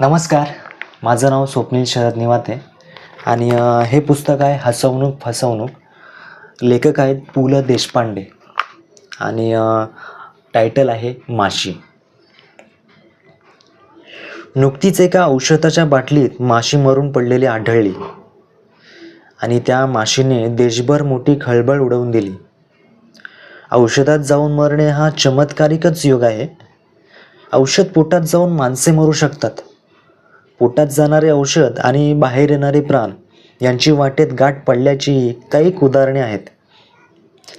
नमस्कार. माझं नाव स्वप्नील शरद निवाते. आणि हे पुस्तक आहे हसवणूक फसवणूक. लेखक आहेत पु ल देशपांडे. आणि टायटल आहे माशी. नुकतीच एका औषधाच्या बाटलीत माशी मरून पडलेली आढळली. आणि त्या माशीने देशभर मोठी खळबळ उडवून दिली. औषधात जाऊन मरणे हा चमत्कारिकच योग आहे. औषध पोटात जाऊन माणसे मरू शकतात. पोटात जाणारे औषध आणि बाहेर येणारे प्राण यांची वाटेत गाठ पडल्याची काही उदाहरणे आहेत.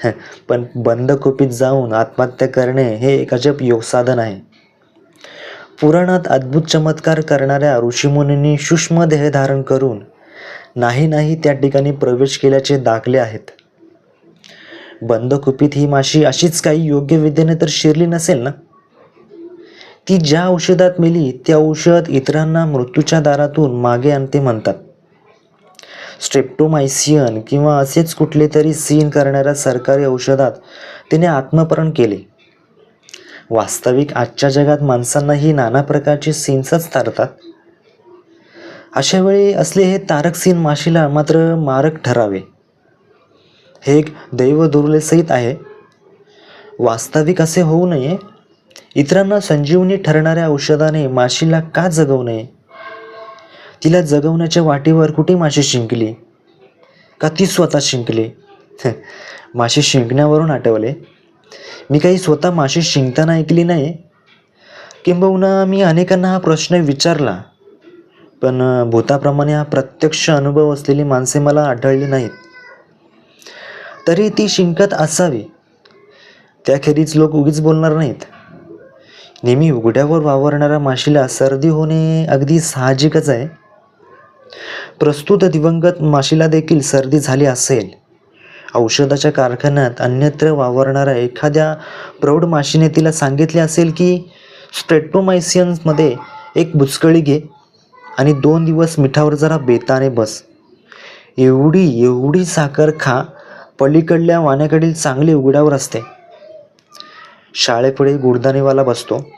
पण बंद कुपीत जाऊन आत्महत्या करणे हे एक अजब योगसाधन आहे. पुराणात अद्भुत चमत्कार करणाऱ्या ऋषीमुनींनी सूक्ष्म देह धारण करून नाही नाही त्या ठिकाणी प्रवेश केल्याचे दाखले आहेत. बंद कुपीत ही माशी अशीच काही योग्य विद्येने तर शिरली नसेल ना? ती ज्या औषधात मेली ते औषध इतरांना मृत्यूच्या दारातून मागे आणते म्हणतात. स्ट्रेप्टोमायसियन किंवा असेच कुठले तरी सीन करणाऱ्या सरकारी औषधात तिने आत्मपरण केले. वास्तविक आजच्या जगात माणसांनाही नाना प्रकारचे सीन्सच तारतात. अशा वेळी असले हे तारक सीन माशीला मात्र मारक ठरावे. हे एक दैव दुर्लेसहित आहे. वास्तविक असे होऊ नये इतरांना संजीवनी ठरणाऱ्या औषधाने माशीला का जगवू नये तिला जगवण्याच्या वाटेवर कुठे माशी शिंकली? का ती स्वतः शिंकली? माशी शिंकण्यावरून आठवले. मी काही स्वतः माशी शिंकताना ऐकली नाही. किंबहुना मी अनेकांना हा प्रश्न विचारला. पण भूताप्रमाणे हा प्रत्यक्ष अनुभव असलेली माणसे मला आढळली नाहीत. तरी ती शिंकत असावी. त्याखेरीज लोक उगीच बोलणार नाहीत. नेहमी उघड्यावर वावरणाऱ्या माशीला सर्दी होणे अगदी साहजिकच आहे. प्रस्तुत दिवंगत माशीला देखील सर्दी झाली असेल. औषधाच्या कारखान्यात अन्यत्र वावरणाऱ्या एखाद्या प्रौढ माशीने तिला सांगितले असेल की स्ट्रेटोमायसियन्समध्ये एक बुचकळी घे आणि दोन दिवस मिठावर जरा बेताने बस. एवढी एवढी साखर खा. पलीकडल्या वाण्याकडील चांगली उघड्यावर असते. शाळेपुढे गुडदाणीवाला बसतो.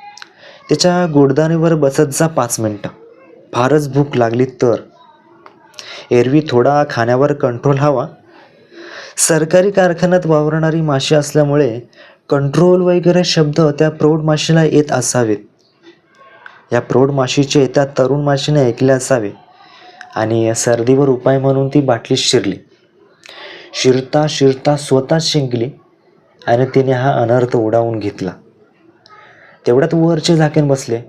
त्याच्या गुडदाणीवर बसत जा पाच मिनटं. फारच भूक लागली तर. एरवी थोडा खाण्यावर कंट्रोल हवा. सरकारी कारखान्यात वावरणारी माशी असल्यामुळे कंट्रोल वगैरे शब्द त्या प्रौढ माशीला येत असावेत. या प्रौढ माशीचे त्या तरुण माशीने ऐकले असावे. आणि सर्दीवर उपाय म्हणून ती बाटली शिरली. शिरता शिरता स्वतः शिंकली. आणि तिने हा अनर्थ उडावून घेतला. तेवढ्यात वरचे झाकेन बसले.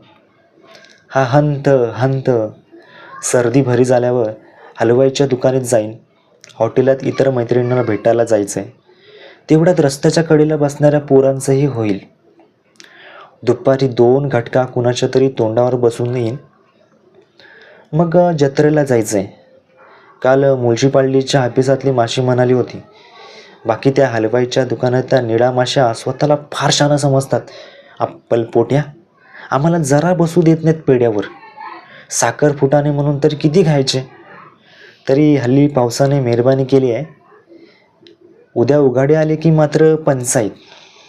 हा हंत हंत. सर्दी भरी झाल्यावर हलवाईच्या दुकानात जाईन. हॉटेलात इतर मैत्रिणींना भेटायला जायचं आहे तेवढ्यात रस्त्याच्या कडेला बसणाऱ्या पोरांचंही होईल. दुपारी दोन घटका कुणाच्या तरी तोंडावर बसून येईन. मग जत्रेला जायचं आहे काल म्युन्सिपाल्टीच्या ऑफिसातली माशी म्हणाली होती बाकी त्या हलवाईच्या दुकानातल्या निळा माश्या स्वतःला फार शाणं समजतात. अप्पल पोट्या आम्हाला जरा बसू देत नाहीत पेड्यावर साखर फुटाणे म्हणून तर किती खायचे? तरी हल्ली पावसाने मेहरबानी केली आहे. उद्या उघाडे आले की मात्र पंचायत